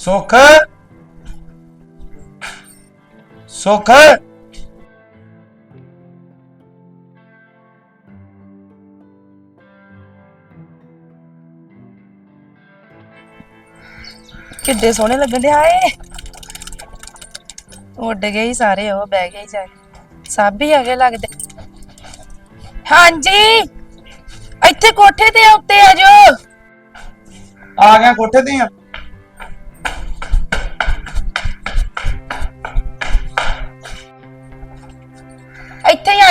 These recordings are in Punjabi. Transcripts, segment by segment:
ਸੁੱਖ। ਸੁੱਖ। ਕਿੱਡੇ ਸੋਹਣੇ ਲੱਗਣ ਦੇ ਆਏ ਉੱਡ ਗਏ ਈ ਸਾਰੇ ਉਹ ਬਹਿ ਗਏ ਜਾ ਕੇ। ਸਭ ਹੀ ਹੈਗੇ ਲੱਗਦੇ। ਹਾਂਜੀ। ਇੱਥੇ ਕੋਠੇ ਤੇ ਆ, ਉੱਤੇ ਆ ਜਾਓ। ਆ ਗਿਆ ਕੋਠੇ ਤੇ ਆ।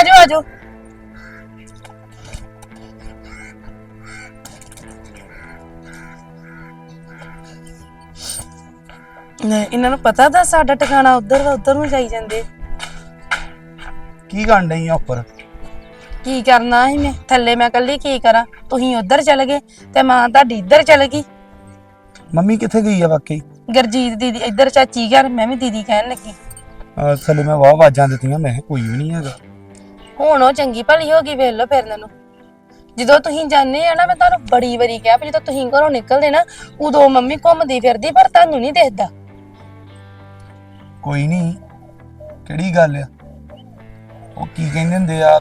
ਇੱਥੇ ਹੀ ਆ ਜਾਓ ਆ ਜਾਓ ਨਹੀਂ ਇਹਨਾਂ ਨੂੰ ਪਤਾ ਤਾਂ ਸਾਡਾ ਟਿਕਾਣਾ ਉਧਰ ਦਾ ਉਧਰ ਨੂੰ ਜਾਈ ਜਾਂਦੇ। ਕੀ ਕਰਨ ਡਈ ਆ ਉੱਪਰ? ਕੀ ਕਰਨਾ ਸੀ ਮੈਂ? ਥੱਲੇ ਮੈਂ ਕੱਲੀ ਕੀ ਕਰਾਂ? ਤੁਸੀਂ ਉਧਰ ਚਲੇ ਗਏ ਤੇ ਮਾਂ ਤੁਹਾਡੀ ਇੱਧਰ ਚਲ ਗਈ। ਮੰਮੀ ਕਿੱਥੇ ਗਈ ਆ ਵਾਕਈ? ਗਰਜੀਤ ਦੀਦੀ ਇੱਧਰ ਚਾਚੀ ਘਰ ਮੈਂ ਵੀ ਦੀਦੀ ਕਹਿਣ ਲੱਗੀ। ਆ, ਥੱਲੇ ਮੈਂ ਵਾਹ ਆਵਾਜ਼ਾਂ ਦਿੱਤੀਆਂ ਮੈਂ ਕਿਹਾ ਕੋਈ ਵੀ ਨਹੀਂ ਹੈਗਾ। ਹੁਣ ਉਹ ਚੰਗੀ ਭਲੀ ਹੋ ਗਈ, ਵੇਖ ਲਓ ਫਿਰ ਨੂੰ। ਜਦੋਂ ਤੁਸੀਂ ਜਾਂਦੇ ਆ ਨਾ, ਮੈਂ ਤੁਹਾਨੂੰ ਬੜੀ ਵਾਰੀ ਕਿਹਾ ਵੀ ਜਦੋਂ ਤੁਸੀਂ ਘਰੋਂ ਨਿਕਲਦੇ ਨਾ, ਉਦੋਂ ਮੰਮੀ ਘੁੰਮਦੀ ਫਿਰਦੀ, ਪਰ ਤੁਹਾਨੂੰ ਨਹੀਂ ਦਿਖਦਾ। ਕੋਈ ਨਹੀਂ, ਕਿਹੜੀ ਗੱਲ ਆ? ਉਹ ਕੀ ਕਹਿੰਦੇ ਹੁੰਦੇ ਆ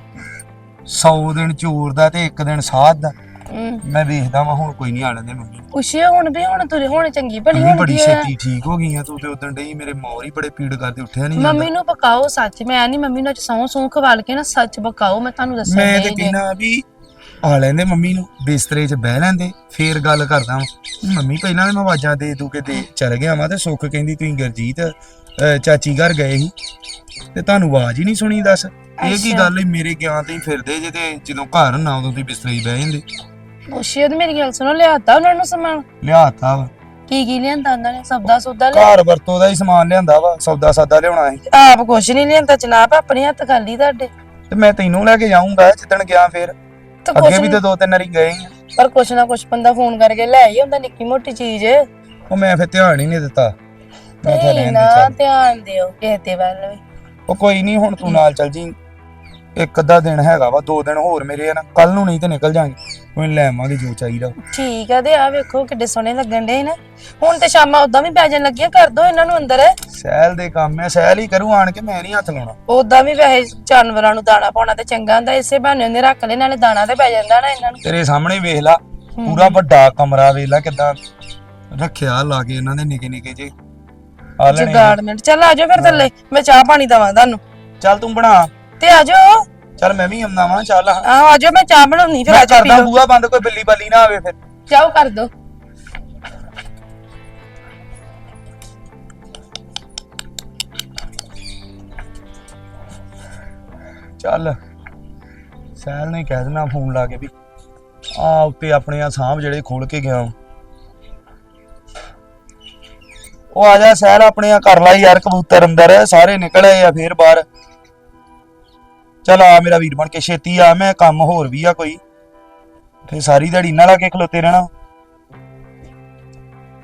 100 ਦਿਨ ਚੋਰ ਦਾ ਤੇ ਇੱਕ ਦਿਨ ਸਾਧ ਦਾ। ਮੈਂ ਵੇਖਦਾ ਵਾਂ ਹੁਣ ਕੋਈ ਨਹੀਂ ਆ ਲੈਂਦੇ ਮੰਮੀ। ਪੁੱਛਿਓ ਹੁਣ ਵੀ ਹੁਣ ਤੁਰੇ ਹੁਣ ਚੰਗੀ ਭਲੀ ਮੰਮੀ ਬੜੀ ਕੀ ਹੋਇਆ? ਛੇਤੀ ਠੀਕ ਹੋ ਗਈ ਆ ਤੂੰ ਤੇ ਉਦੋਂ ਡਈ ਮੇਰੇ ਮੌਰ ਹੀ ਬੜੇ ਪੀੜ ਕਰਦੇ ਉੱਠਿਆ ਨਹੀਂ ਮੰਮੀ ਨੂੰ ਪਕਾਓ ਸੱਚ ਮੈਂ ਨਹੀਂ ਮੰਮੀ ਨੂੰ ਅੱਜ ਸੌਂ ਸੌਂ ਖਵਾਲ ਕੇ ਨਾ ਸੱਚ ਪਕਾਓ ਮੈਂ ਤੁਹਾਨੂੰ ਦੱਸਾਂ ਮੈਂ ਤੇ ਕਹਿਣਾ ਵੀ ਆ ਲੈਂਦੇ ਮੰਮੀ ਨੂੰ ਬਿਸਤਰੇ 'ਚ ਬਹਿ ਲੈਂਦੇ ਫੇਰ ਗੱਲ ਕਰਦਾ ਵਾਂ। ਮੰਮੀ ਪਹਿਲਾਂ ਤੇ ਮੈਂ ਆਵਾਜ਼ਾਂ ਦੇ ਦੂ ਕੇ ਦੇ ਚਲ ਗਿਆ ਵਾਂ ਤੇ ਸੁੱਖ ਕਹਿੰਦੀ ਤੁਸੀਂ ਗਰਜੀਤ ਅਹ, ਚਾਚੀ ਘਰ ਗਏ ਸੀ। ਤੇ ਤੁਹਾਨੂੰ ਆਵਾਜ਼ ਹੀ ਨਹੀਂ ਸੁਣੀ ਦੱਸ। ਇਹ ਕੀ ਅੱਛਾ। ਗੱਲ ਹੈ ਮੇਰੇ ਗਿਆਨ ਤੇ ਹੀ ਫਿਰਦੇ ਜੇ ਤੇ ਜਦੋਂ ਘਰ ਨਾ ਉਦੋਂ ਤੁਸੀਂ ਬਿਸਤਰੇ 'ਚ ਬਹਿ ਜਾਂਦੇ। ਤੇ ਮੇਰੀ ਗੱਲ ਸੁਣੋ ਲਿਆਤਾ ਉਹਨਾਂ ਨੂੰ ਸਮਾਨ? ਲਿਆਤਾ ਵਾ। ਕੀ ਕੀ ਲਿਆਂਦਾ ਉਹਨਾਂ ਨੇ? ਸਬਦਾ ਸੁਦਾ ਲਿਆ? ਘਰ ਵਰਤੋਂ ਦਾ ਹੀ ਸਮਾਨ ਲਿਆਂਦਾ ਵਾ ਸੌਦਾ ਸਾਦਾ ਲਿਆਉਣਾ ਸੀ। ਆਪ ਕੁਛ ਨਹੀਂ ਲਿਆਂਦਾ ਜਨਾਬ ਆਪਣੇ ਹੱਥ ਖਾਲੀ ਤੁਹਾਡੇ। ਤੇ ਮੈਂ ਤੈਨੂੰ ਲੈ ਕੇ ਜਾਊਂਗਾ ਜਿੱਦਣ ਗਿਆ ਫੇਰ। ਤੇ ਅੱਗੇ ਵੀ ਤੇ ਦੋ ਤਿੰਨ ਵਾਰੀ ਗਏ ਆ। ਪਰ ਕੁਛ ਨਾ ਕੁਛ ਬੰਦਾ ਫੋਨ ਕਰਕੇ ਲੈ ਹੀ ਹੁੰਦਾ ਨਿੱਕੀ ਮੋਟੀ ਚੀਜ਼। ਉਹ ਮੈਂ ਫਿਰ ਧਿਆਨ ਹੀ ਨਹੀਂ ਦਿੱਤਾ। ਮੈਂ ਕਿਹਾ ਨਹੀਂ ਰਹਿਣ ਦੇ ਨਾ ਚੱਲ। ਧਿਆਨ ਦਿਓ ਕਿਸੇ ਦੇ ਵੱਲ ਵੀ। ਉਹ ਕੋਈ ਨਹੀਂ ਹੁਣ ਤੂੰ ਨਾਲ ਚੱਲ ਜੀ। ਇੱਕ ਅੱਧਾ ਦਿਨ ਹੈਗਾ ਵਾ ਦੋ ਦਿਨ ਹੋਰ ਮੇਰੇ ਆ ਨਾ। ਕੱਲ ਨੂੰ ਨਹੀਂ ਤੇ ਨਿਕਲ ਜਾਾਂਗੇ। ਕੋਈ ਲੈ ਆਵਾਂਗੇ ਜੋ ਚਾਹੀਦਾ। ਠੀਕ ਆ ਤੇ ਆ ਵੇਖੋ ਕਿੱਡੇ ਸੋਹਣੇ ਲੱਗਣ ਡੇ ਨਾ। ਹੁਣ ਤੇ ਸ਼ਾਮਾਂ ਉਦਾਂ ਵੀ ਪੈ ਜਾਣ ਲੱਗੀਆਂ ਕਰ ਦੋ ਇਹਨਾਂ ਨੂੰ ਅੰਦਰ। ਸਹਿਲ ਦੇ ਕੰਮ ਐ ਸਹਿਲ ਹੀ ਕਰੂ ਆਣ ਕੇ ਮੈਂ ਨਹੀਂ ਹੱਥ ਲਾਉਣਾ। ਉਦਾਂ ਵੀ ਵੈਸੇ ਜਾਨਵਰਾਂ ਨੂੰ ਦਾਣਾ ਪਾਉਣਾ ਤੇ ਚੰਗਾ ਹੁੰਦਾ ਇਸੇ ਬਹਾਨੇ ਉਹਨੇ ਰੱਖ ਲੈ ਨਾਲੇ ਦਾਣਾ ਤੇ ਪੈ ਜਾਂਦਾ ਨਾ ਇਹਨਾਂ ਨੂੰ। ਤੇਰੇ ਸਾਹਮਣੇ ਵੇਖ ਲਾ ਪੂਰਾ ਵੱਡਾ ਕਮਰਾ ਵੇਖ ਲਾ ਕਿਦਾਂ ਰੱਖਿਆ ਲਾ ਕੇ ਇਹਨਾਂ ਦੇ ਨਿੱਕੇ ਨਿੱਕੇ ਜੇ। ਆਲਣੇ ਜਗਾੜਮੈਂਟ। ਚੱਲ ਆ ਜਾਓ ਫਿਰ ਥੱਲੇ ਮੈਂ ਚਾਹ ਪਾਣੀ ਦਵਾਂ ਤੁਹਾਨੂੰ। ਚੱਲ ਤੂੰ ਬਣਾ। ਤੇ ਆ ਜਾਓ। ਚੱਲ ਮੈਂ ਵੀ ਆਉਂਦਾ ਵਾਂ ਚੱਲ। ਆਹੋ ਆ ਜਾਓ ਮੈਂ ਚਾਹ ਬਣਾਉਣੀ ਫਿਰ ਮੈਂ ਆ ਜਾਓ ਕਰਦਾ ਬੂਆ ਬੰਦ ਕੋਈ ਬਿੱਲੀ ਬਾਲੀ ਨਾ ਆਵੇ ਫਿਰ। ਜਾਓ ਕਰ ਦੋ। ਚੱਲ। ਸਹਿਲ ਨੇ ਕਹਿ ਦੇਣਾ ਫੋਨ ਲਾ ਕੇ ਵੀ ਆ ਉੱਤੇ ਆਪਣੇ ਆ ਸਾਂਭ ਜਿਹੜੇ ਖੋਲ ਕੇ ਗਿਆ ਵਾਂ। ਉਹ ਆ ਜਾ ਸਹਿਲ ਆਪਣੇ ਆ ਕਰ ਲਾ ਯਾਰ ਕਬੂਤਰ ਅੰਦਰ ਸਾਰੇ ਨਿਕਲ ਆਏ ਆ ਫੇਰ ਬਾਹਰ। ਚੱਲ ਆ ਮੇਰਾ ਵੀਰ ਬਣ ਕੇ ਛੇਤੀ ਆ, ਮੈਂ ਕੰਮ ਹੋਰ ਵੀ ਆ ਕੋਈ। ਫੇਰ ਸਾਰੀ ਦਿਹਾੜੀ ਨਾਲ ਲਾ ਕੇ ਖਲੋਤੇ ਰਹਿਣਾ।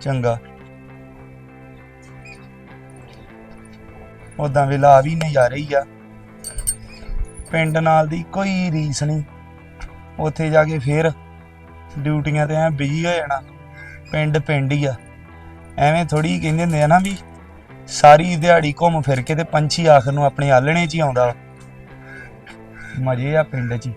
ਚੰਗਾ। ਉਦਾਂ ਵੇਲਾ ਆ ਵੀ ਜਾ ਰਹੀ ਆ। ਪਿੰਡ ਨਾਲ ਦੀ ਕੋਈ ਰੀਸ ਨਹੀਂ। ਉੱਥੇ ਜਾ ਕੇ ਫੇਰ ਡਿਊਟੀਆਂ ਤੇ ਐ ਬਿਜ਼ੀ ਹੋ ਜਾਣਾ। ਪਿੰਡ ਪਿੰਡ ਹੀ ਆ। ਐਵੇਂ ਥੋੜੀ ਕਹਿੰਦੇ ਹੁੰਦੇ ਆ ਨਾ ਵੀ ਸਾਰੀ ਦਿਹਾੜੀ ਘੁੰਮ ਫਿਰ ਕੇ ਤੇ ਪੰਛੀ ਆਖਰ ਨੂੰ ਆਪਣੇ ਆਲਣੇ 'ਚ ਹੀ ਆਉਂਦਾ। ਵਾ। ਮਜ਼ੇ ਆ ਪਿੰਡ 'ਚ।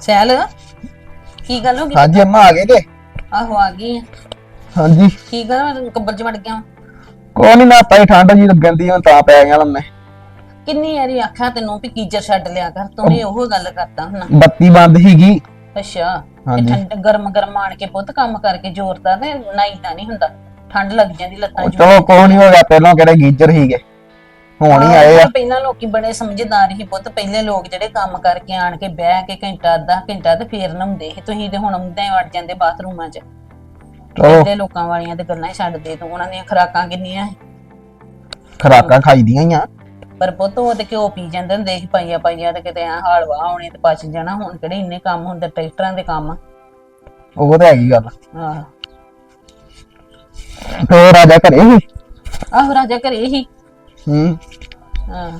ਸੈਲ ਕੀ ਗੱਲ ਹੋ ਗਈ? ਹਾਂਜੀ ਅੰਮਾ ਆ ਗਏ ਤੇ ਆਹੋ ਆ ਗਈ ਆ। ਹਾਂਜੀ। ਕੀ ਗੱਲ ਮੈਂ ਕੱਬਰ ਚ ਵੜ ਗਿਆ ਵਾਂ। ਕੋਈ ਨਹੀਂ ਨਾਤਾ ਹੀ ਠੰਡ ਜੀ ਲੱਗਣ ਦੀ ਹੁਣ ਤਾਂ ਪੈ ਗਿਆ ਲੰਮੇ ਕਿੰਨੀ ਵਾਰੀ ਆਖਿਆ ਤੈਨੂੰ ਵੀ ਕੀਚਰ ਛੱਡ ਲਿਆ ਕਰ ਤੂੰ ਵੀ ਉਹ ਗੱਲ ਕਰਦਾ ਹੁਣ। ਬੱਤੀ ਬੰਦ ਹੀਗੀ ਅੱਛਾ। ਹਾਂਜੀ। ਠੰਡ ਗਰਮ ਗਰਮ ਆਣ ਕੇ ਪੁੱਤ ਕੰਮ ਕਰਕੇ ਜ਼ੋਰਦਾ ਤੇ ਨਹੀਂ ਤਾਂ ਨਹੀਂ ਹੁੰਦਾ। ਠੰਡ ਲੱਗ ਜਾਂਦੀ ਲੱਤਾਂ 'ਚ। ਚਲੋ ਕੋਈ ਨਹੀਂ ਹੋ ਗਿਆ ਪਹਿਲਾਂ ਕਿਹੜੇ ਗੀਜਰ ਹੀਗੇ ਹੁਣ ਹੀ ਆਏ ਆ। ਪਹਿਲਾਂ ਲੋਕੀ ਬੜੇ ਸਮਝਦਾਰ ਸੀ ਪੁੱਤ। ਪਹਿਲੇ ਲੋਕ ਜਿਹੜੇ ਕੰਮ ਕਰਕੇ ਆਣ ਕੇ ਬਹਿ ਕੇ ਘੰਟਾ ਅੱਧਾ ਘੰਟਾ ਤੇ ਫੇਰ ਨਹਾਉਂਦੇ ਸੀ। ਤੁਸੀਂ ਤੇ ਹੁਣ ਆਉਂਦੇ ਵੜ ਜਾਂਦੇ ਬਾਥਰੂਮਾਂ 'ਚ। ਚਲੋ। ਪਹਿਲੇ ਲੋਕਾਂ ਵਾਲੀਆਂ ਤੇ ਗੱਲਾਂ ਹੀ ਛੱਡਦੇ ਤੂੰ। ਉਹਨਾਂ ਦੀਆਂ ਖਰਾਕਾਂ ਕਿੰਨੀਆਂ ਸੀ। ਖਰਾਕਾਂ ਖਾਈਦੀਆਂ ਹੀ ਆ। ਪਰ ਪੁੱਤ ਉਹ ਤੇ ਘਿਓ ਪੀ ਜਾਂਦੇ ਹੁੰਦੇ ਸੀ ਪਾਈਆਂ ਪਾਈਆਂ ਤੇ ਕਿਤੇ ਆ ਹਲਵਾ ਆਉਣੇ ਤੇ ਪਚ ਜਾਣਾ ਹੁਣ ਕਿਹੜੇ ਇੰਨੇ ਕੰਮ ਹੁੰਦੇ ਟਰੈਕਟਰਾਂ ਦੇ ਕੰਮ। ਉਹ ਤਾਂ ਹੈਗੀ ਗੱਲ। ਆਹ। ਤੇ ਉਹ ਰਾਜਾ ਘਰੇ ਹੀ ਆਹੋ ਰਾਜਾ ਘਰੇ ਹੀ ਹੂੰ। ਹਾਂ।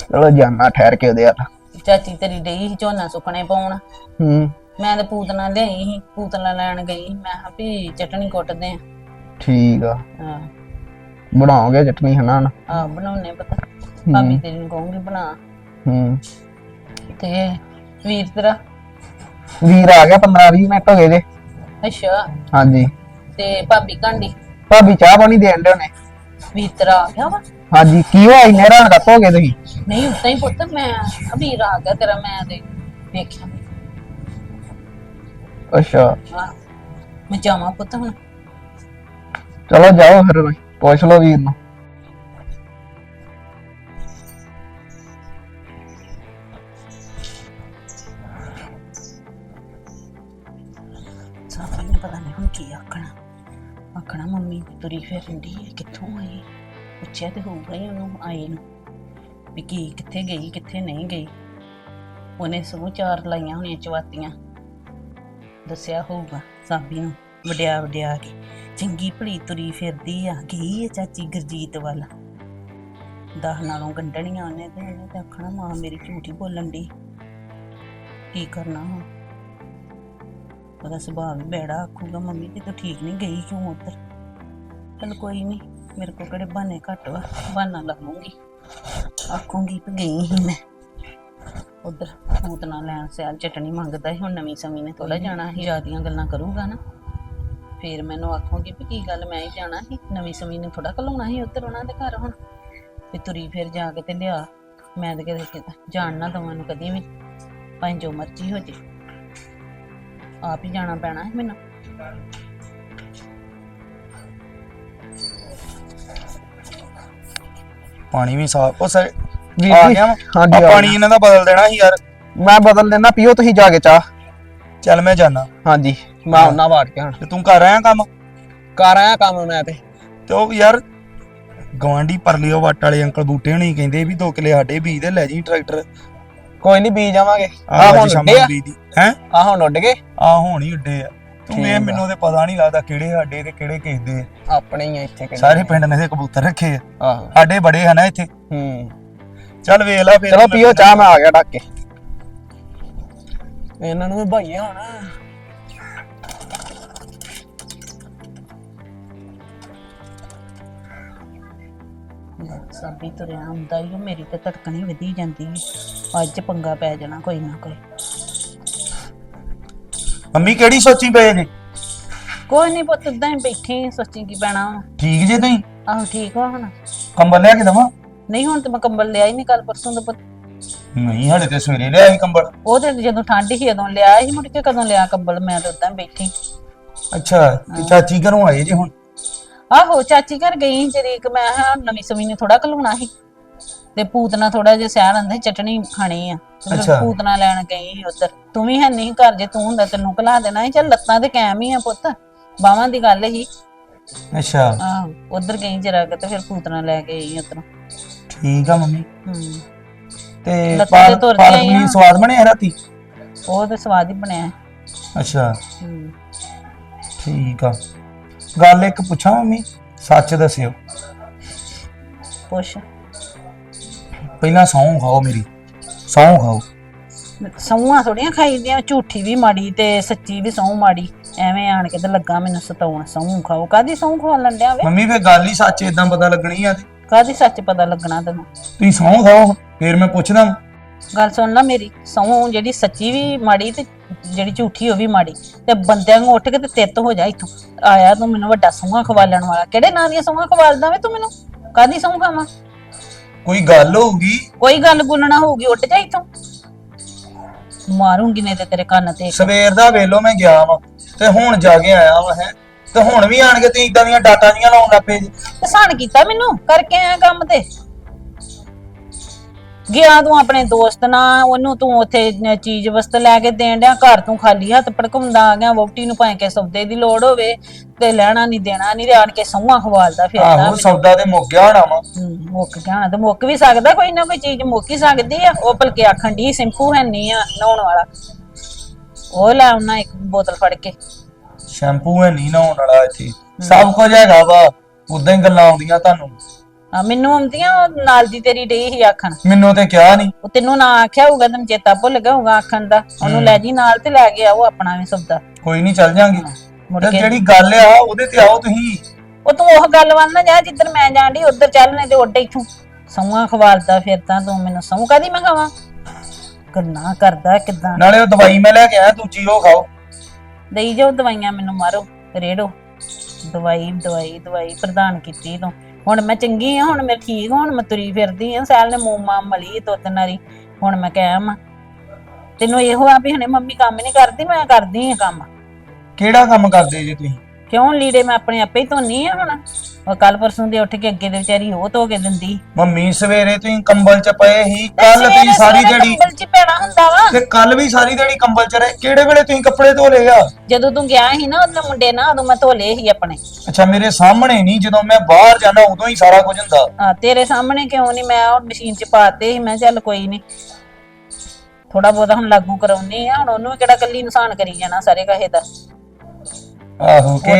ਚਲੋ ਜਾਨਾ ਠਹਿਰ ਕੇ ਉਹਦੇ ਹੱਥ। ਚਾਚੀ ਤੇਰੀ ਡਈ ਸੀ ਝੋਨਾ ਸੁੱਕਣੇ ਪਾਉਣ। ਹੂੰ। ਮੈਂ ਤੇ ਪੂਤਨਾ ਲਿਆਈ ਸੀ ਪੂਤਨਾ ਲੈਣ ਗਈ ਮੈਂ ਕਿਹਾ ਵੀ ਚਟਣੀ ਕੁੱਟਦੇ ਆ। ਠੀਕ ਆ। ਹਾਂ। ਬਣਾਓਗੇ ਚਟਨੀ ਹਨਾ? ਆ ਬਣਾਉਣੇ ਪਤਾ। ਭਾਬੀ ਤੇਰੀ ਨੂੰ ਕਹੂੰਗੀ ਬਣਾ। ਹੂੰ। ਤੇ ਵੀਰ ਤੇਰਾ? ਵੀਰ ਆ ਗਿਆ 15 20 ਮਿੰਟ ਹੋ ਗਏ ਜੇ। ਅੱਛਾ। ਹਾਂਜੀ। ਤੇ ਭਾਬੀ ਕਾਂਡੀ? ਭਾਬੀ ਚਾਹ ਪਾਣੀ ਦੇਣ ਦੇ ਉਹਨੇ ਵੀਰ ਤੇਰਾ ਆ ਗਿਆ ਵਾ? ਹਾਂਜੀ ਕੀ ਹੋਇਆ? ਇੰਨੇ ਹੈਰਾਨ ਕੱਤ ਹੋ ਗਏ ਤੁਸੀਂ? ਨਹੀਂ ਉਤਾਂ ਹੀ ਪੁੱਤ ਮੈਂ ਵੀਰ ਆ ਗਿਆ ਤੇਰਾ ਮੈਂ ਤੇ ਵੇਖਿਆ। ਨੀ। ਅੱਛਾ। ਆਹ, ਮੈਂ ਜਾਵਾਂ ਪੁੱਤ ਹੁਣ। ਚਲੋ ਜਾਓ ਫਿਰ ਪੁੱਛ ਲਓ ਵੀਰ ਨੂੰ। ਆਖਣਾ, ਮੰਮੀ, ਤੁਰੀ ਫਿਰਦੀ ਹੈ, ਕਿੱਥੋਂ ਆਈ ਪੁੱਛਿਆ ਤੇ ਹੋਊਗਾ ਹੀ ਉਹਨੂੰ, ਆਏ ਨੂੰ, ਵੀ ਕੀ, ਕਿੱਥੇ ਗਈ, ਕਿੱਥੇ ਨਹੀਂ ਗਈ? ਉਹਨੇ ਸਗੋਂ ਚਾਰ ਲਾਈਆਂ ਹੋਣੀਆਂ ਚਵਾਤੀਆਂ ਦੱਸਿਆ ਹੋਊਗਾ ਸਾਬੀ ਨੂੰ, ਵਡਿਆ ਵਡਿਆ ਕੇ, ਚੰਗੀ ਭਲੀ ਤੁਰੀ ਫਿਰਦੀ ਆ, ਗਈ ਹੈ ਚਾਚੀ ਗੁਰਜੀਤ ਵੱਲ? ਦਸ ਨਾਲੋਂ ਗੰਢਣੀਆਂ ਉਹਨੇ ਤੇ ਉਹਨੇ ਤੇ ਆਖਣਾ, ਮਾਂ, ਮੇਰੀ ਝੂਠੀ ਬੋਲਣ ਦੀ ਕੀ ਕਰਨਾ ਹੁਣ? ਉਹਦਾ ਸੁਭਾਅ ਵੀ ਬੈੜਾ ਆਖੂਗਾ, ਮੰਮੀ ਤੇ ਤੂੰ ਠੀਕ ਨਹੀਂ ਗਈ ਕਿਉਂ ਉੱਧਰ? ਚਲ ਕੋਈ ਨਹੀਂ, ਮੇਰੇ ਕੋਲ ਕਿਹੜੇ ਬਹਾਨੇ ਘੱਟ ਵਾ, ਬਹਾਨਾ ਲਾਉਂਗੀ ਆਖੂੰਗੀ ਕਿ ਗਈ ਹੀ ਮੈਂ। ਉਧਰ ਪੂਤਨਾ ਲੈਣ, ਸਿਆਲ ਚਟਣੀ ਮੰਗਦਾ ਸੀ, ਹੁਣ ਨਵੀਂ ਸਮੀ ਨੇ ਥੋੜਾ ਜਾਣਾ ਹੀ ਜਿਆਦੀਆਂ ਗੱਲਾਂ ਕਰੂਗਾ ਨਾ। ਫੇਰ ਮੈਨੂੰ ਆਖੂੰਗੀ ਵੀ ਕੀ ਗੱਲ, ਮੈਂ ਹੀ ਜਾਣਾ ਸੀ, ਨਵੀਂ ਸਮੀ ਨੇ ਥੋੜਾ ਘਲਾਉਣਾ ਸੀ ਉੱਧਰ ਉਹਨਾਂ ਦੇ ਘਰ ਹੁਣ। ਵੀ ਤੁਰੀ ਫਿਰ ਜਾ ਕੇ ਤੇ ਲਿਆ, ਮੈਂ ਤੇ ਕਿਤੇ ਕਿਤੇ ਜਾਣ ਨਾ ਦਵਾਂ ਨੂੰ ਕਦੀ ਵੀ, ਭਾਵੇਂ ਜੋ ਮਰਜ਼ੀ ਹੋ ਜੇ। ਆਪ ਹੀ ਜਾਣਾ ਪੈਣਾ ਹੈ ਮੈਨੂੰ। ਪਾਣੀ ਵੀ ਸਾਫ਼ ਉਹ ਸਰ ਵੀਰ ਆ ਜੀ, ਗਿਆ ਵਾ। ਹਾਂਜੀ, ਆ ਪਾਣੀ ਇਹਨਾਂ ਦਾ ਬਦਲ ਦੇਣਾ ਸੀ ਯਾਰ। ਮੈਂ ਬਦਲ ਲੈਣਾ ਪੀਓ ਤੁਸੀਂ ਜਾ ਕੇ ਚਾਹ। ਚੱਲ ਮੈਂ ਜਾਣਾ ਹਾਂਜੀ ਮੈਂ ਉਹਨਾਂ ਵਾਟ ਕੇ ਹੁਣ। ਤੇ ਤੂੰ ਕਰ ਆਇਆ ਕੰਮ? ਕਰ ਆਇਆ ਕੰਮ ਮੈਂ ਤੇ। ਤੇ ਉਹ ਯਾਰ ਗਵਾਂਢੀ ਪਰਲੀਓ ਵੱਟ ਵਾਲੇ ਅੰਕਲ ਬੂਟੇ ਹੋਣੀ ਕਹਿੰਦੇ ਵੀ 2 ਕਿਲੇ ਸਾਡੇ ਬੀਜ ਦੇ ਲੈ ਜੀ ਟਰੈਕਟਰ। ਕੋਈ ਨਹੀਂ ਬੀਜ ਜਾਵਾਂਗੇ ਆ ਆਹ ਹੁਣ ਉੱਡੇ ਆ। ਹੈ? ਆ ਹੁਣ ਉੱਡ ਗਏ। ਆ ਹੁਣ ਹੀ ਉੱਡੇ ਆ। ਤੂੰ ਇਹ। ਮੈਨੂੰ ਤੇ ਪਤਾ ਨਹੀਂ ਲੱਗਦਾ ਕਿਹੜੇ ਸਾਡੇ ਤੇ ਕਿਹੜੇ ਕਿਸ ਦੇ। ਆਪਣੇ ਹੀ ਆ ਇੱਥੇ ਕਿਹੜੇ ਸਾਰੇ ਪਿੰਡ ਨੇ ਕਬੂਤਰ ਰੱਖੇ ਆ। ਆਹੋ। ਸਾਡੇ ਬੜੇ ਹਨ ਇੱਥੇ। ਹੂੰ। ਚੱਲ ਵੇਖ ਲੈ ਫਿਰ। ਚਲੋ ਪੀਓ ਚਾਹ ਮੈਂ ਆ ਗਿਆ ਡੱਕ ਕੇ। ਇਹਨਾਂ ਨੂੰ ਵੀ ਭਾਈਏ ਹੁਣ। ਸਾਬੀ ਤੁਰਿਆ ਹੁੰਦਾ ਹੀ ਮੇਰੀ ਤੇ ਧੜਕਣੀ ਵਧੀ ਜਾਂਦੀ ਹੈ ਅੱਜ ਪੰਗਾ ਪੈ ਜਾਣਾ ਕੋਈ ਨਾ ਕੋਈ। ਮੰਮੀ ਕਿਹੜੀ ਸੋਚੀ ਪਏ ਜੀ? ਕੋਈ ਨਹੀਂ ਪੁੱਤ ਇਦਾਂ ਹੀ ਬੈਠੀ ਸੋਚੀ ਕੀ ਪੈਣਾ। ਠੀਕ ਜੇ ਤੁਸੀਂ? ਆਹੋ ਠੀਕ ਵਾ ਹੁਣ। ਕੰਬਲ ਲਿਆ ਕੇ ਦਵਾਂ? ਨਹੀਂ ਹੁਣ ਤੇ ਮੈਂ ਕੰਬਲ ਲਿਆ ਹੀ ਨਹੀਂ ਕੱਲ ਪਰਸੋਂ ਦਾ ਪੁੱਤ। ਨਹੀਂ ਹਲੇ ਤੇ ਸਵੇਰੇ ਲਿਆ ਸੀ ਕੰਬਲ। ਉਹ ਤੇ ਜਦੋਂ ਠੰਡ ਸੀ ਉਦੋਂ ਲਿਆ ਸੀ ਮੁੜ ਕੇ ਕਦੋਂ ਲਿਆ ਕੰਬਲ ਮੈਂ ਤਾਂ ਉਦਾਂ ਬੈਠੀ। ਅੱਛਾ ਤੇ ਚਾਚੀ ਘਰੋਂ ਆਏ ਜੇ ਹੁਣ? ਆਹੋ ਚਾਚੀ ਘਰ ਗਈ ਸੀ ਜਰੀਕ ਮੈਂ ਹਾਂ ਨਵੀਂ ਸਮੀ ਨੇ ਥੋੜਾ ਘਲੂਣਾ ਸੀ। ਤੇ ਪੂਤਨਾ ਥੋੜਾ ਜਿਹਾ ਸਹਿਰ ਆਂਦੇ ਚਟਣੀ ਖਾਣੀ ਆ। ਤੇ ਫਿਰ ਅੱਛਾ। ਪੂਤਨਾ ਲੈਣ ਗਈ ਸੀ ਉੱਧਰ। ਤੂੰ ਵੀ ਹੈ ਨਹੀਂ ਘਰ ਜੇ ਤੂੰ ਹੁੰਦਾ ਤੈਨੂੰ ਘਲਾ ਦੇਣਾ ਸੀ। ਚੱਲ ਲੱਤਾਂ ਤੇ ਕਾਇਮ ਹੀ ਆ ਪੁੱਤ। ਬਾਵਾਂ ਦੀ ਗੱਲ ਹੀ ਅੱਛਾ। ਆਹੋ ਉਧਰ ਗਈ ਜਰਾ ਕਿ ਤੇ ਫਿਰ ਪੂਤਨਾ ਲੈ ਕੇ ਆਈ ਉੱਧਰੋਂ। ਠੀਕ ਆ ਮੰਮੀ। ਹੂੰ। ਤੇ ਲੱਤਾਂ ਤੇ ਪਾਲਕ ਤੁਰਦੀਆਂ ਪਾਲਕ ਹੀ ਆ। ਪਨੀਰ ਸਵਾਦ ਬਣਿਆ ਰਾਤੀ? ਉਹ ਤੇ ਸਵਾਦ ਹੀ ਬਣਿਆ ਅੱਛਾ। ਹੂੰ। ਠੀਕ ਆ। ਗੱਲ ਇੱਕ ਪੁੱਛਾਂ ਮੰਮੀ? ਸੱਚ ਦੱਸਿਓ। ਪੁੱਛ। ਪਹਿਲਾਂ ਸੌਂ ਖਾਓ ਮੇਰੀ। ਸੌਂ ਖਾਓ। ਸੌਹਾਂ ਥੋੜੀਆਂ ਖਾਈਦੀਆਂ ਝੂਠੀ ਵੀ ਮਾੜੀ ਤੇ ਸੱਚੀ ਵੀ ਸੌਂ ਮਾੜੀ। ਐਵੇਂ ਆਣ ਕੇ ਤੇ ਲੱਗਾ ਮੈਨੂੰ ਸਤਾਉਣ। ਸੌਂ ਖਾਓ। ਕਾਦੀ ਸੌਂ ਖਵਾਉਣ ਲੰਡਿਆ ਵੇ? ਮੰਮੀ ਫੇ ਗੱਲ ਹੀ ਸੱਚ ਇਦਾਂ ਪਤਾ ਲੱਗਣੀ ਆ ਤੇ। ਕਾਦੀ ਸੱਚ ਪਤਾ ਲੱਗਣਾ ਤੈਨੂੰ? ਤੁਸੀਂ ਸੌਂ ਖਾਓ ਫੇਰ ਮੈਂ ਪੁੱਛਦਾ। ਗੱਲ ਸੁਣ ਲੈ ਮੇਰੀ ਸਹੁੰ ਜਿਹੜੀ ਸੱਚੀ ਵੀ ਮਾੜੀ ਤੇ ਜਿਹੜੀ ਝੂਠੀ ਉਹ ਵੀ ਮਾੜੀ। ਤੇ ਬੰਦਿਆਂ ਨੂੰ ਉੱਠ ਕੇ ਤੇ ਤਿੱਤ ਹੋ ਜਾ ਇੱਥੋਂ। ਆਇਆ ਤੂੰ ਮੈਨੂੰ ਵੱਡਾ ਸਹੁੰਆਂ ਖਵਾਲਣ ਵਾਲਾ। ਕਿਹੜੇ ਨਾਂ ਦੀਆਂ ਸਹੁੰਆਂ ਖਵਾਲਦਾ ਵੇ ਤੂੰ ਮੈਨੂੰ? ਕਾਦੀ ਸਹੁੰ ਖਾਵਾਂ? ਕੋਈ ਗੱਲ ਹੋਊਗੀ? ਕੋਈ ਗੱਲ ਗੁੰਨਣਾ ਹੋਊਗੀ ਉੱਠ ਜਾ ਇੱਥੋਂ। ਮਾਰੂੰਗੀ ਨੇ ਤੇ ਤੇਰੇ ਕੰਨ ਤੇ। ਸਵੇਰ ਦਾ ਵੇਲੋ ਮੈਂ ਗਿਆ ਵਾਂ ਤੇ ਹੁਣ ਜਾ ਕੇ ਆਇਆ ਵਾਂ ਹੈ। ਤੇ ਹੁਣ ਵੀ ਆਣ ਕੇ ਤੁਸੀਂ ਇਦਾਂ ਦੀਆਂ ਡਾਟਾਂ ਜੀਆਂ ਲਾਉਣ ਲੱਗ ਪਏ ਜੀ। ਤੇ ਸਾਨ ਕੀਤਾ ਮੈਨੂੰ? ਕਰਕੇ ਆਇਆ ਕੰਮ ਤੇ? ਗਿਆ ਤੂੰ ਆਪਣੇ ਦੋਸਤ ਨਾਲ ਉਹਨੂੰ ਤੂੰ ਉੱਥੇ ਨ- ਚੀਜ਼ ਵਸਤ ਲੈ ਕੇ ਦੇਣ ਡਿਆ ਘਰ ਤੂੰ ਖਾਲੀ ਹੱਥ ਭੜਕਾਉਂਦਾ ਆ ਗਿਆ ਵੋਟੀ ਨੂੰ ਭਾਵੇਂ ਕਿ ਸੌਦੇ ਦੀ ਲੋੜ ਹੋਵੇ ਤੇ ਲੈਣਾ ਨਹੀਂ ਦੇਣਾ ਨਹੀਂ ਆਣ ਕੇ ਸੌਂਹਾਂ ਖਵਾਲਦਾ ਫਿਰਦਾ ਆਹੋ ਮੈਨੂੰ। ਸੌਦਾ ਤੇ ਮੁੱਕ ਗਿਆ ਹੋਣਾ ਵਾ। ਹਮ, ਮੁੱਕ ਤੇ ਮੁੱਕ ਵੀ ਸਕਦਾ ਕੋਈ ਨਾ ਕੋਈ ਚੀਜ਼ ਮੁੱਕ ਹੀ ਸਕਦੀ ਆ। ਉਹ ਭਲਕੇ ਆਖਣ ਦੀ ਸਿੰਪੂ ਹੈ ਨਹੀਂ ਆ ਨਹਾਉਣ ਵਾਲਾ। ਉਹ ਲੈ ਆਉਣਾ ਇੱਕ ਬੋਤਲ ਫੜ ਕੇ। ਸ਼ੈਂਪੂ ਹੈ ਨਹੀਂ ਨਹਾਉਣ ਵਾਲਾ ਇੱਥੇ। ਸਭ ਕੁਝ ਹੈਗਾ ਵਾ ਉਦਾਂ ਹੀ ਗੱਲਾਂ ਆਉਂਦੀਆਂ ਤੁਹਾਨੂੰ। ਆ ਮੈਨੂੰ ਆਉਂਦੀਆਂ ਉਹ ਨਾਲ ਦੀ ਤੇਰੀ ਡਈ ਹੀ ਆਖਣ। ਮੈਨੂੰ ਤੇ ਕਿਹਾ ਨਹੀਂ ਉਹ ਤੈਨੂੰ ਨਾ ਆਖਿਆ ਹੋਊਗਾ ਤੈਨੂੰ ਚੇਤਾ ਭੁੱਲ ਗਿਆ ਹੋਊਗਾ ਆਖਣ ਦਾ। ਉਹਨੂੰ ਲੈ ਜੀ ਨਾਲ ਤੇ ਲੈ ਕੇ ਆਓ ਆਪਣਾ ਵੀ ਸੌਦਾ। ਕੋਈ ਨਹੀਂ ਚੱਲ ਜਾਾਂਗੇ। ਮੁੜ ਤੇ ਕੇ। ਜਿਹੜੀ ਗੱਲ ਆ ਉਹਦੇ ਤੇ ਆਓ ਤੁਸੀਂ। ਉਹ ਤੂੰ ਉਹ ਗੱਲ ਵੱਲ ਨਾ ਜਾ ਜਿੱਧਰ ਮੈਂ ਜਾਂਦੀ ਉੱਧਰ ਚੱਲ ਨਹੀਂ ਤੇ ਉੱਡੇ ਇਥੋਂ। ਸੌਂਆਂ ਖਵਾਲਦਾ ਫਿਰ ਤਾਂ ਤੂੰ ਮੈਨੂੰ। ਸੌਂ ਕਾਦੀ ਮੈਂ ਖਾਵਾਂ? ਗੱਲਾਂ ਕਰਦਾ ਕਿਦਾਂ? ਨਾਲੇ ਉਹ ਦਵਾਈ ਮੈਂ ਲੈ ਕੇ ਆਇਆ ਦੂਜੀ ਉਹ ਖਾਓ। ਦੇਈ ਜਾਓ ਦਵਾਈਆਂ ਮੈਨੂੰ ਮਾਰੋ ਰੇੜੋ। ਦਵਾਈ ਦਵਾਈ ਦਵਾਈ ਪ੍ਰਦਾਨ ਕੀਤੀ ਤੂੰ। ਹੁਣ ਮੈਂ ਚੰਗੀ ਆ, ਹੁਣ ਮੈਂ ਠੀਕ ਹੁਣ ਮੈਂ ਤੁਰੀ ਫਿਰਦੀ ਆ, ਸੈਲ ਨੇ ਮੋਮਾ ਮਲੀ ਦੁੱਧ ਨਾਰੀ ਹੁਣ ਮੈਂ ਕਹਿਮ ਤੈਨੂੰ ਇਹੋ ਆ ਵੀ ਹਣੇ ਮੰਮੀ ਕੰਮ ਨਹੀਂ ਕਰਦੀ, ਮੈਂ ਕਰਦੀ ਆ ਕੰਮ। ਕਿਹੜਾ ਕੰਮ ਕਰਦੇ ਜੇ ਤੁਸੀਂ? ਕਿਉਂ ਲੀੜੇ ਮੈਂ ਆਪਣੇ ਆਪੇ ਹੀ ਧੋਨੀ ਆ ਹੁਣ? ਉਹ ਕੱਲ ਪਰਸੋਂ ਦੇ ਉੱਠ ਕੇ ਅੱਗੇ ਦੇ ਵਿਚਾਰੀ ਉਹ ਧੋ ਕੇ ਦਿੰਦੀ। ਮੰਮੀ ਸਵੇਰੇ ਤੁਸੀਂ ਕੰਬਲ ਚ ਪਏ ਸੀ ਕੱਲ ਤੁਸੀਂ ਸਾਰੀ ਦਿਹਾੜੀ ਕੰਬਲ ਚ ਪੈਣਾ ਹੁੰਦਾ ਵਾ। ਤੇ ਕੱਲ ਵੀ ਸਾਰੀ ਦਿਹਾੜੀ ਕੰਬਲ ਚ ਰਹੇ। ਕਿਹੜੇ ਵੇਲੇ ਤੁਸੀਂ ਕੱਪੜੇ ਧੋ ਲਏ ਆ? ਜਦੋਂ ਤੂੰ ਗਿਆ ਸੀ ਨਾ ਉਹਦੇ ਮੁੰਡੇ ਨਾਲ ਉਦੋਂ ਮੈਂ ਧੋਲੇ ਸੀ ਆਪਣੇ। ਅੱਛਾ ਮੇਰੇ ਸਾਹਮਣੇ ਨਹੀਂ ਜਦੋਂ ਮੈਂ ਬਾਹਰ ਜਾਣਾ ਉਦੋਂ ਹੀ ਸਾਰਾ ਕੁਝ ਹੁੰਦਾ। ਆ ਤੇਰੇ ਸਾਹਮਣੇ ਕਿਉਂ ਨਹੀਂ? ਮੈਂ ਉਹ ਮਸ਼ੀਨ 'ਚ ਪਾਤੇ ਸੀ ਮੈਂ ਕਿਹਾ ਚੱਲ ਕੋਈ ਨਹੀਂ। ਥੋੜਾ ਬਹੁਤਾ ਹੁਣ ਲਾਗੂ ਕਰਾਉਣੀ ਆ ਹੁਣ ਉਹਨੂੰ ਵੀ ਕਿਹੜਾ ਕੱਲੀ ਨੁਕਸਾਨ ਕਰੀ ਜਾਣਾ ਸਾਰੇ ਕਹੇ ਦਾ। ਆਹੋ ਕਿ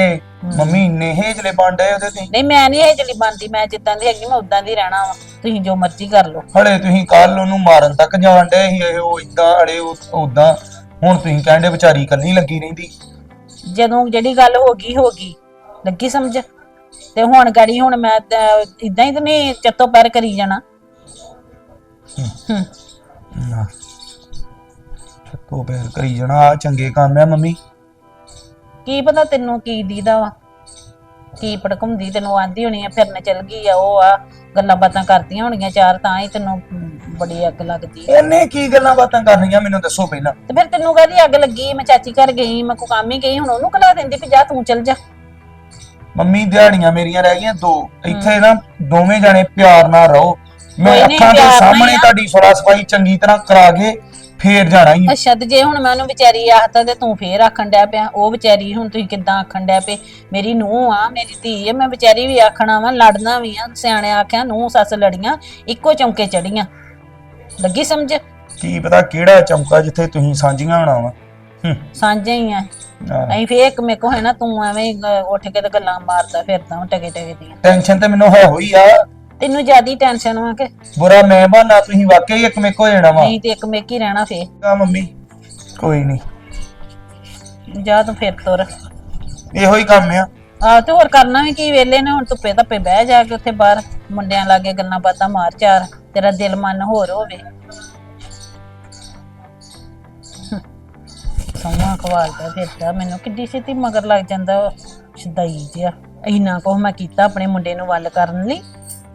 ਮੰਮੀ ਇੰਨੇ ਹੇਜਲੇ ਬਾਂਡੇ ਉਹਦੇ ਤੇ? ਨਹੀਂ ਮੈਂ ਨਹੀਂ ਇਹ ਜਲੀ ਬੰਦੀ ਮੈਂ ਜਿੱਦਾਂ ਦੀ ਹੈਗੀ ਮੈਂ ਉਦਾਂ ਦੀ ਰਹਿਣਾ ਵਾ। ਤੁਸੀਂ ਜੋ ਮਰਜ਼ੀ ਕਰ ਲਓ। ਹਲੇ ਤੁਸੀਂ ਕੱਲ ਉਹਨੂੰ ਮਾਰਨ ਤੱਕ ਜਾਣ ਡਏ ਸੀ ਇਹ ਉਹ ਇਦਾਂ ਹਲੇ ਉਦਾਂ ਹੁਣ ਤੁਸੀਂ ਕਹਿੰਦੇ ਵਿਚਾਰੀ ਕੱਲੀ ਲੱਗੀ ਰਹਿੰਦੀ। ਜਦੋਂ ਜਿਹੜੀ ਗੱਲ ਹੋ ਗਈ ਹੋ ਗਈ। ਲੱਗੀ ਸਮਝ? ਤੇ ਹੁਣ ਗਾੜੀ ਹੁਣ ਮੈਂ ਇਦਾਂ ਹੀ ਤਾਂ ਨਹੀਂ ਚੱਤੋ ਪੈਰ ਕਰੀ ਜਾਣਾ। ਹੂੰ ਨਾ। ਚੱਤੋ ਪੈਰ ਕਰੀ ਜਾਣਾ ਆ ਚੰਗੇ ਕੰਮ ਆ ਮੰਮੀ। ਕੀ ਪਤਾ ਤੈਨੂੰ ਕੀ ਦੀਦਾ ਵਾ? ਕੀ ਭੜਕਉਂਦੀ ਤੈਨੂੰ? ਆਂਦੀ ਹੋਣੀ ਆ ਫਿਰਨ ਚਲ ਗਈ ਆ ਉਹ ਆ ਗੱਲਾਂ ਬਾਤਾਂ ਕਰਦੀਆਂ ਹੋਣੀਆਂ ਚਾਰ ਤਾਂ ਹੀ ਤੈਨੂੰ ਬੜੀ ਅੱਗ ਲੱਗਦੀ ਆ। ਇਹਨੇ ਕੀ ਗੱਲਾਂ ਬਾਤਾਂ ਕਰਨੀਆਂ ਮੈਨੂੰ ਦੱਸੋ ਪਹਿਲਾਂ। ਤੇ ਫਿਰ ਤੈਨੂੰ ਕਾਹਦੀ ਅੱਗ ਲੱਗੀ? ਮੈਂ ਚਾਚੀ ਘਰ ਗਈ ਮੈਂ ਕੋ ਕੰਮ ਹੀ ਗਈ ਹੁਣ ਉਹਨੂੰ ਕਲਾ ਦਿੰਦੀ ਵੀ ਜਾ ਤੂੰ ਚਲ ਜਾ। ਮੰਮੀ ਦਿਹਾੜੀਆਂ ਮੇਰੀਆਂ ਰਹਿ ਗਈਆਂ ਦੋ ਇੱਥੇ ਨਾ ਦੋਵੇਂ ਜਣੇ ਪਿਆਰ ਨਾਲ ਰਹੋ। ਮੈਂ ਕੋਈ ਅੱਖਾਂ ਦੇ ਪਿਆਰ ਨਾਲ ਸਾਹਮਣੇ ਆ। ਤੁਹਾਡੀ ਸਫਾ ਸਫ਼ਾਈ ਚੰਗੀ ਤਰ੍ਹਾਂ ਕਰਾ ਕੇ ਫੇਰ ਜਾਣਾ ਹੀ। ਅੱਛਾ ਤੇ ਜੇ ਹੁਣ ਮੈਂ ਉਹਨੂੰ ਵਿਚਾਰੀ ਆਖਤਾ ਤੇ ਤੂੰ ਫੇਰ ਆਖਣ ਡਿਆ ਪਿਆ। ਉਹ ਵਿਚਾਰੀ ਹੁਣ ਤੁਸੀਂ ਕਿੱਦਾਂ ਆਖਣ ਡਿਆ ਪਏ? ਮੇਰੀ ਨੂੰਹ ਆ ਮੇਰੀ ਧੀ ਆ ਮੈਂ ਵਿਚਾਰੀ ਵੀ ਆਖਣਾ ਵਾ ਲੜਨਾ ਵੀ ਆ। ਸਿਆਣੇ ਆਖਿਆ ਨੂੰਹ ਸੱਸ ਲੜੀਆਂ ਇੱਕੋ ਚੌਂਕੇ ਚੜੀਆਂ। ਲੱਗੀ ਸਮਝ? ਕੀ ਪਤਾ ਕਿਹੜਾ ਚਮਕਾ ਜਿੱਥੇ ਤੁਸੀਂ ਸਾਂਝੀਆਂ ਹੋਣਾ ਵਾ। ਹੂੰ, ਸਾਂਝੇ ਹੀ ਆ। ਆਹ। ਅਸੀਂ ਫੇਰ ਇੱਕ ਮੇ ਕੋ ਹੈ ਨਾ ਤੂੰ ਐਵੇਂ ਹੀ, ਉੱਠ ਕੇ ਤੇ ਗੱਲਾਂ ਮਾਰਦਾ ਫਿਰਦਾ ਵਾਂ ਟਕੇ ਟਕੇ ਦੀਆਂ। ਟੈਨਸ਼ਨ ਤੇ ਮੈਨੂੰ ਹੈ ਹੋਈ ਆ। ਤੈਨੂੰ ਜਿਆਦੀ ਟੈਨਸ਼ਨ ਵਾ ਕਿ ਬੁਰਾ ਮੈਂ ਬਹਾਨਾ ਤੁਸੀਂ ਵਾਕਈ ਇੱਕ ਮੇਕ ਹੋ ਜਾਣਾ ਵਾ। ਨਹੀਂ ਤੇ ਇੱਕ ਮੇਕ ਹੀ ਰਹਿਣਾ ਫੇਰ। ਆ ਮੰਮੀ। ਕੋਈ ਨਹੀਂ। ਜਾ ਤੂੰ ਫਿਰ ਤੁਰ। ਇਹੋ ਹੀ ਕੰਮ ਆ। ਆ ਤੇ ਹੋਰ ਕਰਨਾ ਵੀ ਕੀ ਵੇਲੇ ਨੇ ਹੁਣ ਧੁੱਪੇ ਧੱਪੇ ਬਹਿ ਜਾ ਕੇ ਉੱਥੇ ਬਾਹਰ ਮੁੰਡਿਆਂ ਲਾਗੇ ਗੱਲਾਂ ਬਾਤਾਂ ਮਾਰ ਚਾਰ ਤੇਰਾ ਦਿਲ ਮਨ ਹੋਰ ਹੋਵੇ। ਸਮਾਂ ਖਵਾਲਦਾ ਫਿਰਦਾ ਮੈਨੂੰ ਕਿੱਡੀ ਛੇਤੀ ਮਗਰ ਲੱਗ ਜਾਂਦਾ ਸ਼ਦਾਈ ਜਿਹਾ। ਇੰਨਾ ਕੁ ਮੈਂ ਕੀਤਾ ਆਪਣੇ ਮੁੰਡੇ ਨੂੰ ਵੱਲ ਕਰਨ ਲਈ।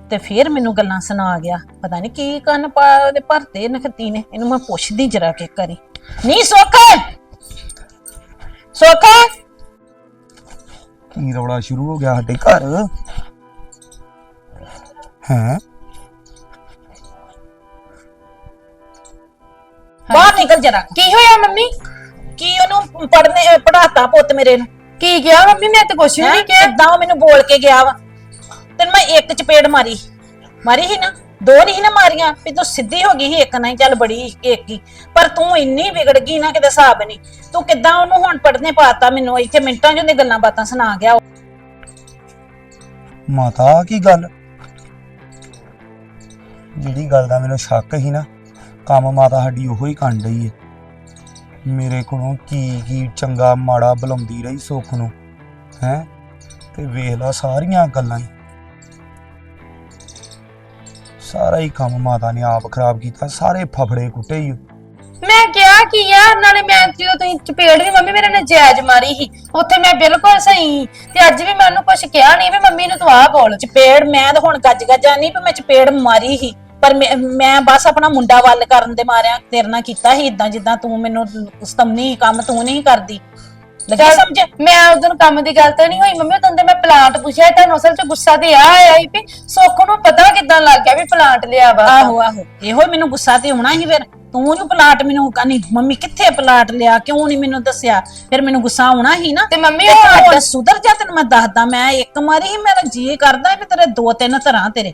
ਤੇ ਫਿਰ ਮੈਨੂੰ ਗੱਲਾਂ ਸੁਣਾ ਗਿਆ। ਪਤਾ ਨਹੀਂ ਕੀ ਕੰਨ ਪਾ ਉਹਦੇ ਭਰਤੇ ਨਖਤੀ ਨੇ ਇਹਨੂੰ ਮੈਂ ਪੁੱਛਦੀ ਜਰਾ ਕਿ ਕਰੀ। ਨਹੀਂ ਸੁੱਖ! ਸੁੱਖ! ਕੀ ਰੌਲਾ ਸ਼ੁਰੂ ਹੋ ਗਿਆ ਸਾਡੇ ਘਰ? ਹਾਂ? ਬਾਹਰ ਨਿਕਲ ਜਰਾ। ਕੀ ਹੋਇਆ ਮੰਮੀ? ਕੀ ਉਹਨੂੰ ਪੜਨੇ ਪੜਾਤਾ ਪੁੱਤ ਮੇਰੇ ਨੂੰ? ਕੀ ਗਿਆ ਮੰਮੀ? ਮੈਂ ਤਾਂ ਕੁਛ ਵੀ ਨਹੀਂ ਕਿਹਾ। ਉਹ ਮੈਨੂੰ ਬੋਲ ਕੇ ਗਿਆ ਵਾ। ਤੈਨੂੰ ਮੈਂ ਇੱਕ ਚਪੇੜ ਮਾਰੀ ਮਾਰੀ ਸੀ ਨਾ? ਦੋ ਨਹੀਂ ਨਾ ਮਾਰੀਆਂ। ਵੀ ਤੂੰ ਸਿੱਧੀ ਹੋ ਗਈ ਸੀ, ਇੱਕ ਨਹੀਂ ਚੱਲ ਬੜੀ ਇੱਕ ਹੀ। ਪਰ ਤੂੰ ਇੰਨੀ ਵਿਗੜ ਗਈ ਨਾ ਕਿਤੇ ਹਿਸਾਬ ਨਹੀਂ। ਤੂੰ ਕਿੱਦਾਂ ਉਹਨੂੰ ਹੁਣ ਪੜਨੇ ਪਾਤਾ ਮੈਨੂੰ? ਇੱਥੇ ਮਿੰਟਾਂ ਚ ਉਹਦੀ ਗੱਲਾਂ ਬਾਤਾਂ ਸੁਣਾ ਗਿਆ ਮਾਤਾ ਕੀ ਗੱਲ? ਜਿਹੜੀ ਗੱਲ ਦਾ ਮੈਨੂੰ ਸ਼ੱਕ ਸੀ ਨਾ, ਕੰਮ ਮਾਤਾ ਸਾਡੀ ਉਹੋ ਹੀ ਕਰਨ ਡਈ ਏ। ਮੇਰੇ ਕੋਲੋਂ ਕੀ ਕੀ ਚੰਗਾ ਮਾੜਾ ਬੁਲਾਉਂਦੀ ਰਹੀ ਸੁੱਖ ਨੂੰ, ਹੈ? ਤੇ ਵੇਖ ਲਾ ਸਾਰੀਆਂ ਗੱਲਾਂ ਹੀ। ਸਾਰਾ ਹੀ ਕੰਮ ਮਾਤਾ ਨੇ ਆਪ ਖਰਾਬ ਕੀਤਾ, ਸਾਰੇ ਫਫੜੇ ਕੁੱਟੇ ਹੀ। ਮੈਂ ਕਿਹਾ ਕੀ ਆ, ਨਾਲੇ ਮੈਂ ਜਦੋਂ ਤੁਸੀਂ ਚਪੇੜ ਵੀ ਮੰਮੀ ਮੇਰੇ ਨਾਲ ਜਾਇਜ਼ ਮਾਰੀ ਸੀ। ਉੱਥੇ ਮੈਂ ਬਿਲਕੁਲ ਸਹੀ ਸੀ। ਤੇ ਅੱਜ ਵੀ ਮੈਂ ਉਹਨੂੰ ਕੁਝ ਕਿਹਾ ਨਹੀਂ ਵੀ ਮੰਮੀ ਨੂੰ ਤੂੰ ਆਹ ਬੋਲ, ਚਪੇੜ, ਮੈਂ ਤਾਂ ਹੁਣ ਗੱਜ ਗੱਜਾ ਨਹੀਂ ਵੀ ਮੈਂ ਚਪੇੜ ਮਾਰੀ ਸੀ। ਪਰ ਮੈਂ- ਮੈਂ ਬਸ ਆਪਣਾ ਮੁੰਡਾ ਵੱਲ ਕਰਨ ਦੇ ਮਾਰਿਆ, ਤੇਰੇ ਨਾਲ ਕੀਤਾ ਸੀ ਇਦਾਂ ਜਿੱਦਾਂ ਤੂੰ ਮੈਨੂੰ ਸਤਮਨੀ ਕੰਮ ਤੂੰ ਨਹੀਂ ਕਰਦੀ। ਲੱਗੀ ਚੱਲ, ਸਮਝ? ਮੈਂ ਉਦੋਂ ਕੰਮ ਦੀ ਗੱਲ ਤਾਂ ਨਹੀਂ ਹੋਈ ਮੰਮੀ ਉਦੋਂ ਤੇ ਮੈਂ ਪਲਾਂਟ ਪੁੱਛਿਆ ਤੁਹਾਨੂੰ ਅਸਲ ਚ ਗੁੱਸਾ ਤੇ ਆ ਆਇਆ ਸੀ ਵੀ ਸੁੱਖ ਨੂੰ ਪਤਾ ਕਿਦਾਂ ਲੱਗ ਗਿਆ ਵੀ ਪਲਾਂਟ ਲਿਆ ਵਾ। ਆਹੋ ਆਹੋ। ਇਹੋ ਹੀ ਮੈਨੂੰ ਗੁੱਸਾ ਤੇ ਆਉਣਾ ਸੀ ਫਿਰ। ਤੂੰ ਪਲਾਟ ਮੈਨੂੰ ਕਹਿੰਦੀ ਮੰਮੀ ਕਿੱਥੇ ਪਲਾਟ ਲਿਆ? ਕਿਉਂ ਨਹੀਂ ਮੈਨੂੰ ਦੱਸਿਆ? ਫਿਰ ਮੈਨੂੰ ਗੁੱਸਾ ਆਉਣਾ ਸੀ ਨਾ। ਤੇ ਮੰਮੀ ਉਹ ਸੁਧਰ ਜਾ ਤੈਨੂੰ ਮੈਂ ਦੱਸਦਾ। ਮੈਂ ਇੱਕ ਮਾਰੀ ਸੀ ਮੇਰਾ ਜੀ ਕਰਦਾ ਵੀ ਤੇਰੇ ਦੋ ਤਿੰਨ ਤਰ੍ਹਾਂ ਤੇਰੇ।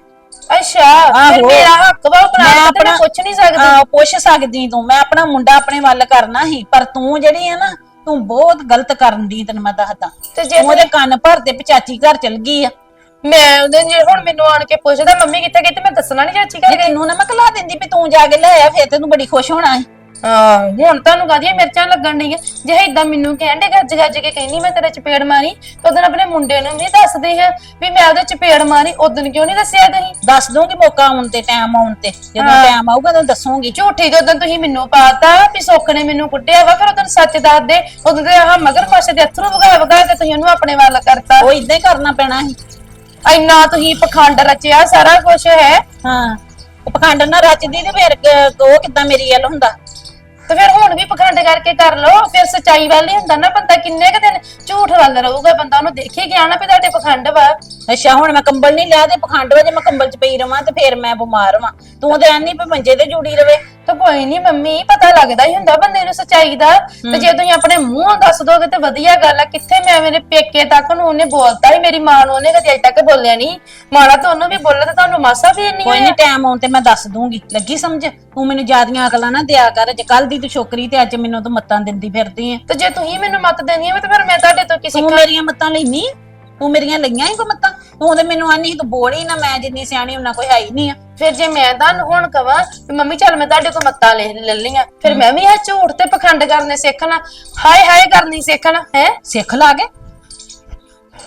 ਅੱਛਾ ਫਿਰ ਆਹੋ। ਮੇਰਾ ਹੱਕ ਵਾ ਉਹ ਮੈਂ ਪਲਾਂਟ ਤੇ ਆਪਣਾ ਮੈਂ ਪੁੱਛ ਨਹੀਂ ਸਕਦੀ। ਹਾਂ ਪੁੱਛ ਸਕਦੀ ਤੂੰ। ਮੈਂ ਆਪਣਾ ਮੁੰਡਾ ਆਪਣੇ ਵੱਲ ਕਰਨਾ ਸੀ। ਪਰ ਤੂੰ ਜਿਹੜੀ ਹੈ ਨਾ ਤੂੰ ਬਹੁਤ ਗਲਤ ਕਰਨ ਦੀ ਤੈਨੂੰ ਮੈਂ ਦੱਸਦਾ। ਤੇ ਜੇ ਤੂੰ ਉਹਦੇ ਕੰਨ ਭਰਦੇ ਪਚਾਚੀ ਘਰ ਚਲ ਗਈ ਆ। ਮੈਂ ਉਹਦੇ ਜੇ ਹੁਣ ਮੈਨੂੰ ਆਣ ਕੇ ਪੁੱਛਦਾ ਮੰਮੀ ਕਿੱਥੇ ਗਈ ਤੇ ਮੈਂ ਦੱਸਣਾ ਨਹੀਂ ਚਾਚੀ ਜੇ ਘਰ ਗਈ। ਤੈਨੂੰ ਨਾ ਮੈਂ ਕਲਾ ਦਿੰਦੀ ਵੀ ਤੂੰ ਜਾ ਕੇ ਲੈ ਆ ਫਿਰ ਤੈਨੂੰ ਬੜੀ ਖੁਸ਼ ਹੋਣਾ ਹੈ ਹਾਂ ਹੁਣ ਤੁਹਾਨੂੰ ਕਾਹਦੀਆਂ ਮਿਰਚਾਂ ਲੱਗਣ ਡੀਆਂ ਜੇ ਇਦਾਂ ਮੈਨੂੰ ਕਹਿੰਦੇ ਗੱਜ ਗੱਜ ਕੇ ਕਹਿੰਦੀ ਮੈਂ ਤੇਰੇ ਚਪੇੜ ਮਾਰੀ ਉਦੋਂ ਆਪਣੇ ਮੁੰਡੇ ਨੂੰ ਵੀ ਦੱਸਦੇ ਆ ਵੀ ਮੈਂ ਉਹਦੇ ਚਪੇੜ ਮਾਰੀ ਉਦੋਂ ਕਿਉਂ ਨਹੀਂ ਦੱਸਿਆ ਤੁਸੀਂ? ਦੱਸ ਦੂੰਗੀ ਮੌਕਾ ਆਉਣ ਤੇ ਟਾਈਮ ਆਉਣ ਤੇ। ਜਦੋਂ ਹਾਂ। ਟਾਈਮ ਆਊਗਾ ਤਾਂ ਦੱਸੂਗੀ। ਝੂਠੀ ਤੇ ਉਦੋਂ ਤੁਸੀਂ ਮੈਨੂੰ ਪਾਤਾ ਵੀ ਸੁੱਖ ਨੇ ਮੈਨੂੰ ਕੁੱਟਿਆ ਵਾ ਫਿਰ ਉਦੋਂ ਸੱਚ ਦੱਸ ਦੇ। ਉਦੋਂ ਤੇ ਆਹ ਮਗਰ ਪਾਸੇ ਦੇ ਅਥਰੂ ਵਗਾ ਵਗਾ ਕੇ ਤੁਸੀਂ ਉਹਨੂੰ ਆਪਣੇ ਵੱਲ ਕਰਤਾ। ਉਹ ਇਦਾਂ ਹੀ ਕਰਨਾ ਪੈਣਾ ਸੀ। ਇੰਨਾ ਤੁਸੀਂ ਪਖੰਡ ਰਚਿਆ ਸਾਰਾ ਕੁਝ ਹੈ। ਹਾਂ। ਉਹ ਪਖੰਡ ਨਾ ਰਚਦੀ ਤੇ ਫਿਰ ਕ- ਉਹ ਕਿੱਦਾਂ ਮੇਰੀ ਗੱਲ ਹੁੰਦਾ? ਤੇ ਫਿਰ ਹੁਣ ਵੀ ਪਖੰਡ ਕਰਕੇ ਕਰ ਲਓ, ਫਿਰ ਸਚਾਈ ਵੱਲ ਹੀ ਹੁੰਦਾ ਨਾ ਬੰਦਾ, ਕਿੰਨੇ ਕੁ ਦਿਨ ਝੂਠ ਵੱਲ ਰਹੂਗਾ ਬੰਦਾ, ਉਹਨੂੰ ਦੇਖੇ ਗਿਆ ਨਾ ਵੀ ਤੁਹਾਡੇ ਪਖੰਡ ਵਾ। ਅੱਛਾ, ਹੁਣ ਮੈਂ ਕੰਬਲ ਨਹੀਂ ਲਿਆ ਤੇ ਪਖੰਡ ਵਾ, ਜੇ ਮੈਂ ਕੰਬਲ ਚ ਪਈ ਰਵਾਂ ਤੇ ਫੇਰ ਮੈਂ ਬਿਮਾਰ ਵਾਂ। ਤੂੰ ਤੇ ਐਨੀ ਵੀ ਮੰਜੇ ਤੇ ਜੁੜੀ ਰਵੇ। ਤਾਂ ਕੋਈ ਨਹੀਂ ਮੰਮੀ ਪਤਾ ਲੱਗਦਾ ਹੀ ਹੁੰਦਾ ਬੰਦੇ ਨੂੰ ਸਚਾਈ ਦਾ। ਤੇ ਜੇ ਤੁਸੀਂ ਆਪਣੇ ਮੂੰਹੋਂ ਦੱਸ ਦੋਗੇ ਤੇ ਵਧੀਆ ਗੱਲ ਆ ਕਿੱਥੇ ਮੈਂ ਮੇਰੇ ਪੇਕੇ ਤੱਕ ਨੂੰ ਉਹਨੇ ਬੋਲਤਾ ਹੀ ਮੇਰੀ ਮਾਂ ਨੂੰ ਉਹਨੇ ਕਦੇ ਅਜੇ ਤੱਕ ਬੋਲਿਆ ਨਹੀਂ ਮਾੜਾ ਤਾਂ ਉਹਨੂੰ ਵੀ ਬੋਲਿਆ ਤੇ ਤੁਹਾਨੂੰ ਮਾਸਾ ਵੀ ਨਹੀਂ ਕੋਈ ਨਹੀਂ ਟਾਈਮ ਆਉਣ ਤੇ ਮੈਂ ਦੱਸ ਦੂੰਗੀ। ਲੱਗੀ ਸਮਝ? ਤੂੰ ਮੈਨੂੰ ਜਿਆਦੀਆਂ ਅਕਲਾਂ ਨਾ ਦਿਆ ਕਰ ਜੇ ਕੱਲ ਦੀ ਤੂੰ ਛੋਕਰੀ ਤੇ ਅੱਜ ਮੈਨੂੰ ਤੂੰ ਮੱਤਾਂ ਦਿੰਦੀ ਫਿਰਦੀ ਐ ਤੇ ਜੇ ਤੁਸੀਂ ਮੈਨੂੰ ਮਤ ਦੇਣੀ ਹੈ ਤੇ ਫਿਰ ਮੈਂ ਤੁਹਾਡੇ ਤੋਂ ਕਿਸੇ ਤੂੰ ਮੇਰੀਆਂ ਮੱਤਾਂ ਲੈਨੀ ਤੂੰ ਮੇਰੀਆਂ ਲਈਆਂ ਹੀ ਕੋ ਮੱਤਾਂ ਤੂੰ ਤੇ ਮੈਨੂੰ ਆਨੀ ਤੂੰ ਬੋਲ ਹੀ ਨਾ ਮੈਂ ਜਿੰਨੀ ਸਿਆਣੀ ਉਹਨਾਂ ਕੋਈ ਹੈ ਹੀ ਨਹੀਂ ਆ। ਫਿਰ ਜੇ ਮੈਂ ਤੁਹਾਨੂੰ ਹੁਣ ਕਵਾਂ ਵੀ ਮੰਮੀ ਚੱਲ ਮੈਂ ਤੁਹਾਡੇ ਕੋਲ ਮੱਤਾਂ ਲੈ ਲੈ ਲਈਆਂ ਫਿਰ ਮੈਂ ਵੀ ਇਹ ਝੂਠ ਤੇ ਪਖੰਡ ਕਰਨੇ ਸਿੱਖਣਾ ਹਾਏ ਹਾਏ ਕਰਨੀ ਸਿੱਖਣਾ ਹੈ? ਸਿੱਖ ਲਾ ਕੇ।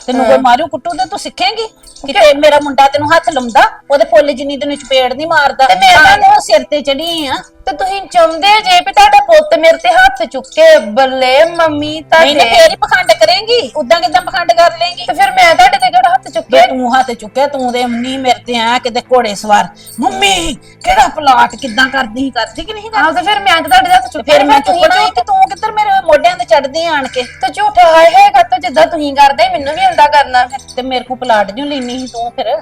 ਤੈਨੂੰ ਕੋਈ ਮਾਰੂ ਕੁੱਟੂ ਤੇ ਤੂੰ ਸਿੱਖੇਂਗੀ? ਕਿਤੇ ਮੇਰਾ ਮੁੰਡਾ ਤੈਨੂੰ ਹੱਥ ਲਾਉਂਦਾ ਉਹਦੇ ਫੁੱਲ ਜਿੰਨੀ ਤੈਨੂੰ ਚਪੇੜ ਨਹੀਂ ਮਾਰਦਾ ਤੇ ਮੈਂ ਤਾਂ ਉਹ ਸਿਰ ਤੇ ਚੜੀ ਆ। ਤੇ ਤੁਸੀਂ ਚਾਹੁੰਦੇ ਜੇ ਵੀ ਤੁਹਾਡਾ ਪੁੱਤ ਮੇਰੇ ਤੇ ਹੱਥ ਚੁੱਕੇ ਬੱਲੇ ਮੰਮੀ ਨਹੀਂ ਤੇ ਫੇਰ ਹੀ ਪਖੰਡ ਕਰੇਂਗੀ ਉਦਾਂ ਕਿਦਾਂ ਪਖੰਡ ਕਰ ਲੇਂਗੀ ਤੇ ਫਿਰ ਮੈਂ ਤੁਹਾਡੇ ਤੇ ਕਿਹੜਾ ਹੱਥ ਚੁੱਕਿਆ? ਤੂੰ ਹੱਥ ਚੁੱਕਿਆ ਤੂੰ ਦੇ ਅੰਨੀ ਮੇਰੇ ਤੇ ਆ ਕਿਤੇ ਘੋੜੇ ਸਵਾਰ। ਮੰਮੀ ਕਿਹੜਾ ਪਲਾਟ ਕਿਦਾਂ ਕਰਦੀ ਸੀ ਕਰਦੀ ਕਿ ਨਹੀਂ ਕਰਦੀ ਆਹ ਤੇ ਫਿਰ ਮੈਂ ਤਾਂ ਤੁਹਾਡੇ ਹੱਥ ਤੇ ਚੁੱਕਿਆ ਫਿਰ ਮੈਂ ਚੁੱਕਣਾ ਸੀ ਤੇ ਤੂੰ ਕਿੱਧਰ ਮੇਰੇ ਮੋਢਿਆਂ ਤੇ ਚੜਦੀ ਆਣ ਕੇ? ਤੇ ਝੂਠਾ ਹਾਏ ਹਾਏ ਕਰਤਾ ਜਿੱਦਾਂ ਤੁਸੀਂ ਕਰਦੇ ਮੈਨੂੰ ਵੀ ਏਦਾਂ ਕਰਨਾ। ਫਿਰ ਤੇ ਮੇਰੇ ਕੋ ਪਲਾਟ ਜੂ ਲੈਣੀ ਸੀ ਤੂੰ ਫਿਰ।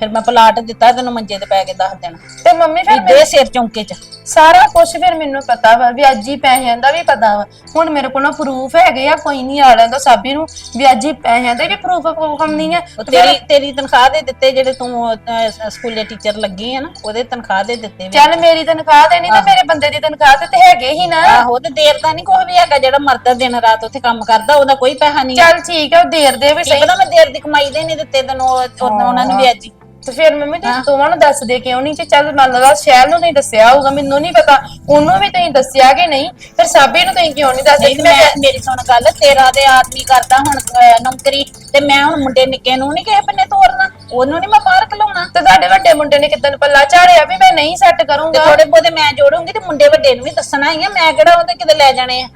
ਫਿਰ ਮੈਂ ਪਲਾਟ ਦਿੱਤਾ ਤੈਨੂੰ ਮੰਜੇ ਤੇ ਪੈ ਕੇ ਦੱਸ ਦੇਣਾ। ਤੇ ਮੰਮੀ ਫਿਰ ਦੇ ਸਿਰ ਚੌਂਕੇ ਚ। ਸਾਰਾ ਕੁਝ ਫਿਰ ਮੈਨੂੰ ਪਤਾ ਵਾ ਵਿਆਜੀ ਪੈਸਿਆਂ ਦਾ ਵੀ ਪਤਾ ਵਾ। ਹੁਣ ਮੇਰੇ ਕੋਲ ਪ੍ਰੂਫ ਹੈਗੇ ਆ ਕੋਈ ਨਹੀਂ ਆ ਲੈਂਦਾ ਸਾਬੀ ਨੂੰ ਵਿਆਜੀ ਪੈਸਿਆਂ ਦੇ ਵੀ ਪ੍ਰੂਫ ਨਹੀਂ ਆ। ਉਹ ਤੇਰੀ ਤੇਰੀ ਤਨਖਾਹ ਦੇ ਦਿੱਤੇ ਜਿਹੜੇ ਤੂੰ ਅਹ, ਸਕੂਲੇ ਟੀਚਰ ਲੱਗੀ ਹੈ ਨਾ ਉਹਦੇ ਤਨਖਾਹ ਦੇ ਦਿੱਤੇ ਵੀ। ਚੱਲ ਮੇਰੀ ਤਨਖਾਹ ਤੇ ਨਹੀਂ ਤੇ ਮੇਰੇ ਬੰਦੇ ਦੀ ਤਨਖਾਹ ਤੇ ਤੇ ਹੈਗੇ ਹੀ ਨਾ। ਆਹੋ ਤੇ ਦੇਰ ਦਾ ਨਹੀਂ ਕੋਈ ਵੀ ਹੈਗਾ ਜਿਹੜਾ ਮਰਦਾ ਦਿਨ ਰਾਤ ਉੱਥੇ ਕੰਮ ਕਰਦਾ ਉਹਦਾ ਕੋਈ ਪੈਸਾ ਨਹੀਂ ਚੱਲ ਠੀਕ ਆ ਉਹ ਦੇਰ ਦੇ ਵੀ ਸਹੀ। ਪਤਾ ਮੈਂ ਦੇਰ ਦੀ ਕਮਾਈ ਦੇ ਨਹੀਂ ਦਿੱਤੇ ਤੈਨੂੰ ਉਹ- ਉਹ- ਉਹਨਾਂ ਨੂੰ ਵਿਆਜੀ ਤੇ ਫਿਰ ਮੰਮੀ ਤੁਸੀਂ ਦੋਵਾਂ ਨੂੰ ਦੱਸ ਦੇ ਕਿਉਂ ਨਹੀਂ? ਤੇ ਚੱਲ ਮੰਨ ਲਾ ਸ਼ਹਿਰ ਨੂੰ ਨਹੀਂ ਦੱਸਿਆ ਹੋਊਗਾ ਮੈਨੂੰ ਨਹੀਂ ਪਤਾ। ਉਹਨੂੰ ਵੀ ਤੁਸੀਂ ਦੱਸਿਆ ਕਿ ਨਹੀਂ? ਫਿਰ ਸਾਬੀ ਨੂੰ ਤੁਸੀਂ ਕਿਉਂ ਨਹੀਂ ਦੱਸਦੇ? ਨਹੀਂ ਕਿ ਮੈਂ ਮੈਂ ਮੇਰੀ ਸੁਣ ਗੱਲ ਤੇਰਾ ਤੇ ਆਦਮੀ ਕਰਦਾ ਹੁਣ ਅਹ, ਨੌਕਰੀ ਤੇ ਮੈਂ ਹੁਣ ਮੁੰਡੇ ਨਿੱਕੇ ਨੂੰ ਨਹੀਂ ਕਿਸੇ ਬੰਨੇ ਤੋਰਨਾ। ਉਹਨੂੰ ਨਹੀਂ ਮੈਂ ਬਾਹਰ ਘਲਾਉਣਾ ਤੇ ਤੁਹਾਡੇ ਵੱਡੇ ਮੁੰਡੇ ਨੇ ਕਿਦਾਂ ਪੱਲਾ ਝਾੜਿਆ ਵੀ ਮੈਂ ਨਹੀਂ ਸੈੱਟ ਤੇ ਕਰੂੰਗਾ? ਥੋੜੇ ਬਹੁਤੇ ਮੈਂ ਜੋੜੂੰਗੀ ਤੇ ਮੁੰਡੇ ਵੱਡੇ ਨੂੰ ਵੀ ਦੱਸਣਾ ਹੀ ਆ ਮੈਂ ਕਿਹੜਾ ਉਹਦੇ ਕਿਤੇ ਲੈ ਜਾਣੇ ਆ?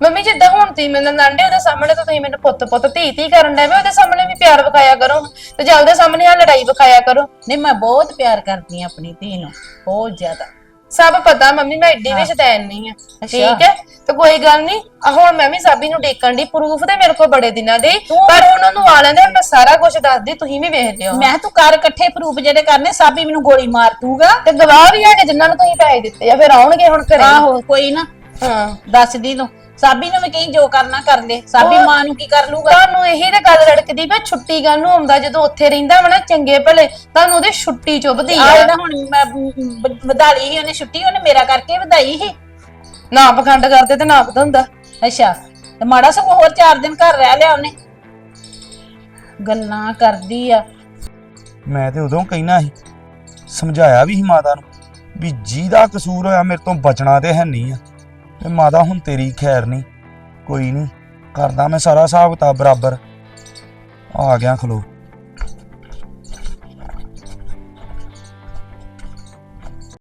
ਮੰਮੀ ਜਿੱਦਾਂ ਹੁਣ ਤੁਸੀਂ ਮੈਨੂੰ ਨਾਂਡੇ ਉਹਦੇ ਸਾਹਮਣੇ ਤਾਂ ਤੁਸੀਂ ਮੈਨੂੰ ਪੁੱਤ ਪੁੱਤ ਧੀ ਧੀ ਕਰਨ ਡਏ ਵੇ ਉਹਦੇ ਸਾਹਮਣੇ ਵੀ ਪਿਆਰ ਵਿਖਾਇਆ ਕਰੋ। ਤੇ ਜਾਂ ਉਹਦੇ ਸਾਹਮਣੇ ਆ ਲੜਾਈ ਵਿਖਾਇਆ ਕਰੋ। ਨਹੀਂ ਮੈਂ ਬਹੁਤ ਪਿਆਰ ਕਰਦੀ ਆ ਆਪਣੀ ਧੀ ਨੂੰ ਬਹੁਤ ਜ਼ਿਆਦਾ। ਸਭ ਪਤਾ ਮੰਮੀ ਮੈਂ ਏਡੀ ਵੀ ਸ਼ੈਤਾਨ ਨਹੀਂ ਆ ਠੀਕ ਹੈ? ਤੇ ਕੋਈ ਗੱਲ ਨਹੀਂ ਆ ਹੁਣ ਮੈਂ ਵੀ ਸਾਬੀ ਨੂੰ ਡੇਕਣ ਦੀ ਪ੍ਰੂਫ ਤੇ ਮੇਰੇ ਕੋਲ ਬੜੇ ਦਿਨਾਂ ਦੇ। ਪਰ ਹੁਣ ਉਹਨੂੰ ਆ ਲੈਂਦੇ ਮੈਂ ਸਾਰਾ ਕੁਝ ਦੱਸਦੀ ਤੁਸੀਂ ਵੀ ਵੇਖ ਲਿਓ ਮੈਂ ਤੂੰ ਕਰ ਇਕੱਠੇ ਪ੍ਰੂਫ ਜਿਹੜੇ ਕਰਨੇ ਸਾਬੀ ਮੈਨੂੰ ਗੋਲੀ ਮਾਰ ਦੂਗਾ। ਤੇ ਗਵਾਹ ਵੀ ਹੈਗੇ ਜਿਨ੍ਹਾਂ ਨੂੰ ਤੁਸੀਂ ਪੈਸੇ ਦਿੱਤੇ ਆ ਫਿਰ ਆਉਣਗੇ ਹੁਣ ਘਰੇ। ਆਹੋ ਕੋਈ ਨਾ। ਹਾਂ। ਦੱਸਦੀ ਤੂੰ। ਸਾਬੀ ਨੂੰ ਵੀ ਕਹੀਂ ਜੋ ਕਰਨਾ ਕਰ ਲੈ। ਸਾਬੀ ਮਾਂ ਨੂੰ ਕੀ ਕਰ ਲੂਗਾ? ਤੁਹਾਨੂੰ ਇਹੀ ਤਾਂ ਗੱਲ ਰੜਕਦੀ ਵੀ ਛੁੱਟੀ ਗੱਲ ਨੂੰ ਆਉਂਦਾ ਜਦੋਂ ਉੱਥੇ ਰਹਿੰਦਾ ਵਾ ਨਾ ਚੰਗੇ ਭਲੇ ਤੁਹਾਨੂੰ ਉਹਦੀ ਛੁੱਟੀ ਚੁੱਭਦੀ ਆ। ਆ ਜਿਹੜਾ ਹੁਣ ਮੈਂ ਵ- ਵਧਾਲੀ ਸੀ ਉਹਨੇ ਛੁੱਟੀ ਉਹਨੇ ਮੇਰਾ ਕਰਕੇ ਵਧਾਈ ਸੀ। ਨਾ ਪਖੰਡ ਕਰਦੇ ਤੇ ਨਾ ਪਤਾ ਹੁੰਦਾ ਅੱਛਾ ਤੇ ਮਾੜਾ ਸਗੋਂ ਹੋਰ 4 ਦਿਨ ਘਰ ਰਹਿ ਲਿਆ ਉਹਨੇ। ਗੱਲਾਂ ਕਰਦੀ ਆ। ਮੈਂ ਤੇ ਉਦੋਂ ਕਹਿਣਾ ਸੀ ਸਮਝਾਇਆ ਵੀ ਸੀ ਮਾਤਾ ਨੂੰ ਵੀ ਜਿਹਦਾ ਕਸੂਰ ਹੋਇਆ ਮੇਰੇ ਤੋਂ ਬਚਣਾ ਤੇ ਹੈ ਨਹੀਂ ਆ। ਤੇ ਮਾਤਾ, ਹੁਣ ਤੇਰੀ ਖੈਰ ਨਹੀਂ। ਕੋਈ ਨਹੀਂ, ਕਰਦਾ ਮੈਂ ਸਾਰਾ ਹਿਸਾਬ ਕਿਤਾਬ ਬਰਾਬਰ। ਆ ਗਿਆ ਖਲੋ।